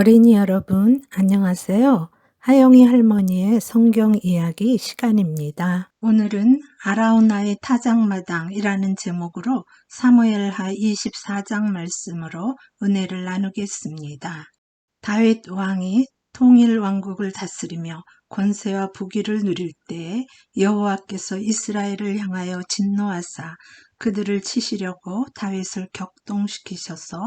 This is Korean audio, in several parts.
어린이 여러분, 안녕하세요. 하영이 할머니의 성경 이야기 시간입니다. 오늘은 아라우나의 타작마당이라는 제목으로 사무엘하 24장 말씀으로 은혜를 나누겠습니다. 다윗 왕이 통일 왕국을 다스리며 권세와 부귀를 누릴 때에 여호와께서 이스라엘을 향하여 진노하사 그들을 치시려고 다윗을 격동시키셔서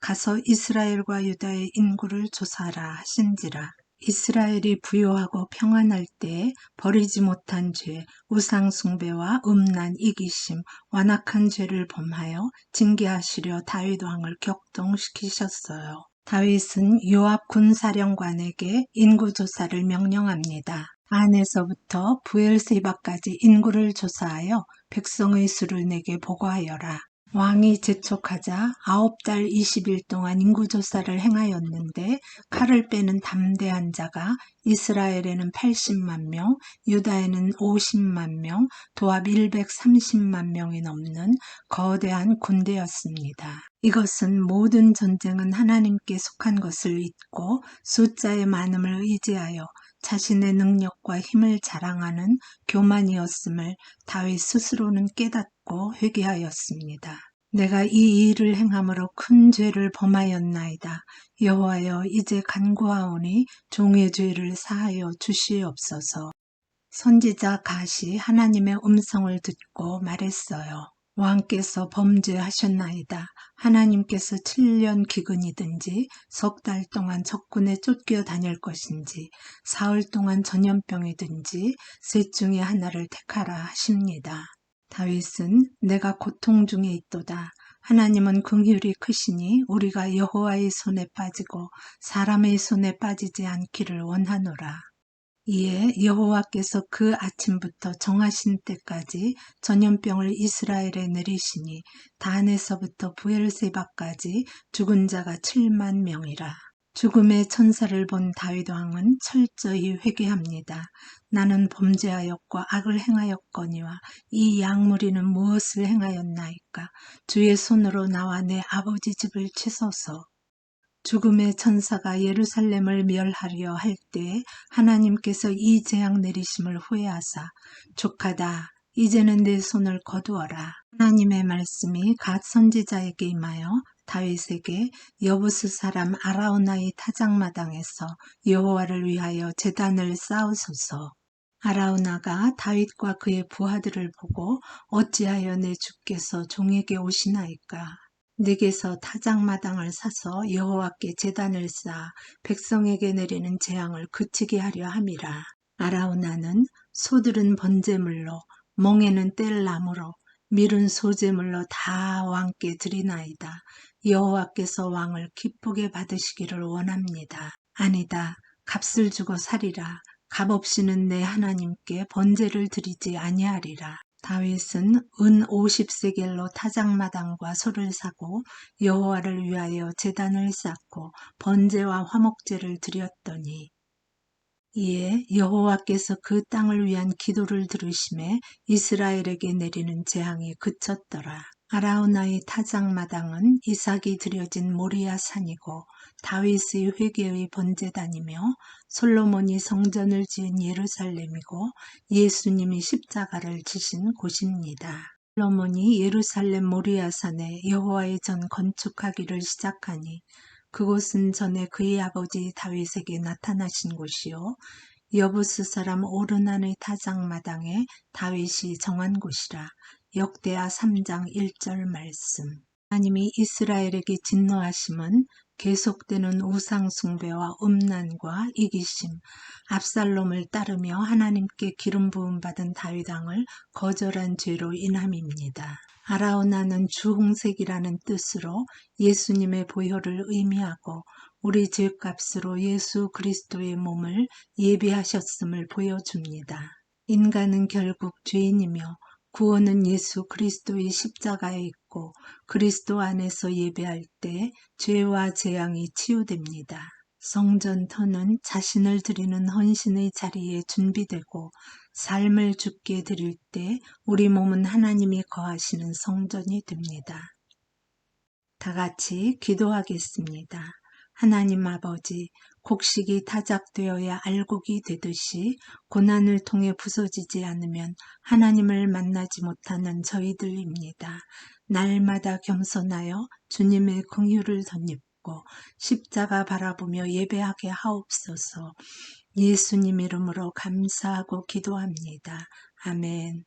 가서 이스라엘과 유다의 인구를 조사하라 하신지라. 이스라엘이 부요하고 평안할 때에 버리지 못한 죄, 우상 숭배와 음란, 이기심, 완악한 죄를 범하여 징계하시려 다윗 왕을 격동시키셨어요. 다윗은 요압 군사령관에게 인구 조사를 명령합니다. 안에서부터 부엘세바까지 인구를 조사하여 백성의 수를 내게 보고하여라. 왕이 재촉하자 아홉 달 20일 동안 인구조사를 행하였는데 칼을 빼는 담대한 자가 이스라엘에는 80만 명, 유다에는 50만 명, 도합 130만 명이 넘는 거대한 군대였습니다. 이것은 모든 전쟁은 하나님께 속한 것을 잊고 숫자의 많음을 의지하여 자신의 능력과 힘을 자랑하는 교만이었음을 다윗 스스로는 깨닫고 회개하였습니다. 내가 이 일을 행함으로 큰 죄를 범하였나이다. 여호와여 이제 간구하오니 종의 죄를 사하여 주시옵소서. 선지자 가시 하나님의 음성을 듣고 말했어요. 왕께서 범죄하셨나이다. 하나님께서 7년 기근이든지 석 달 동안 적군에 쫓겨 다닐 것인지 사흘 동안 전염병이든지 셋 중에 하나를 택하라 하십니다. 다윗은 내가 고통 중에 있도다. 하나님은 긍휼이 크시니 우리가 여호와의 손에 빠지고 사람의 손에 빠지지 않기를 원하노라. 이에 여호와께서 그 아침부터 정하신 때까지 전염병을 이스라엘에 내리시니 단에서부터 부엘세바까지 죽은 자가 7만 명이라. 죽음의 천사를 본 다윗 왕은 철저히 회개합니다. 나는 범죄하였고 악을 행하였거니와 이 양무리는 무엇을 행하였나이까? 주의 손으로 나와 내 아버지 집을 치소서. 죽음의 천사가 예루살렘을 멸하려 할 때 하나님께서 이 재앙 내리심을 후회하사 족하다 이제는 내 손을 거두어라. 하나님의 말씀이 갓 선지자에게 임하여 다윗에게 여부스 사람 아라우나의 타작마당에서 여호와를 위하여 제단을 쌓으소서. 아라우나가 다윗과 그의 부하들을 보고 어찌하여 내 주께서 종에게 오시나이까 내게서 타작마당을 사서 여호와께 제단을 쌓아 백성에게 내리는 재앙을 그치게 하려 함이라. 아라우나는 소들은 번제물로 멍에는 뗄나무로 밀은 소제물로 다 왕께 드리나이다. 여호와께서 왕을 기쁘게 받으시기를 원합니다. 아니다. 값을 주고 살이라. 값 없이는 내 하나님께 번제를 드리지 아니하리라. 다윗은 은 50세겔로 타작마당과 소를 사고 여호와를 위하여 제단을 쌓고 번제와 화목제를 드렸더니 이에 여호와께서 그 땅을 위한 기도를 들으심에 이스라엘에게 내리는 재앙이 그쳤더라. 아라우나의 타작마당은 이삭이 들여진 모리아 산이고 다윗의 회개의 번제단이며 솔로몬이 성전을 지은 예루살렘이고 예수님이 십자가를 지신 곳입니다. 솔로몬이 예루살렘 모리아산에 여호와의 전 건축하기를 시작하니 그곳은 전에 그의 아버지 다윗에게 나타나신 곳이요 여부스 사람 오르난의 타작 마당에 다윗이 정한 곳이라 역대하 3장 1절 말씀. 하나님이 이스라엘에게 진노하심은 계속되는 우상숭배와 음란과 이기심, 압살롬을 따르며 하나님께 기름 부음 받은 다윗왕을 거절한 죄로 인함입니다. 아라오나는 주홍색이라는 뜻으로 예수님의 보혈을 의미하고 우리 죄값으로 예수 그리스도의 몸을 예비하셨음을 보여줍니다. 인간은 결국 죄인이며 구원은 예수 그리스도의 십자가에 있고 그리스도 안에서 예배할 때 죄와 재앙이 치유됩니다. 성전터는 자신을 드리는 헌신의 자리에 준비되고 삶을 죽게 드릴 때 우리 몸은 하나님이 거하시는 성전이 됩니다. 다 같이 기도하겠습니다. 하나님 아버지, 곡식이 타작되어야 알곡이 되듯이 고난을 통해 부서지지 않으면 하나님을 만나지 못하는 저희들입니다. 날마다 겸손하여 주님의 긍휼을 덧입고 십자가 바라보며 예배하게 하옵소서. 예수님 이름으로 감사하고 기도합니다. 아멘.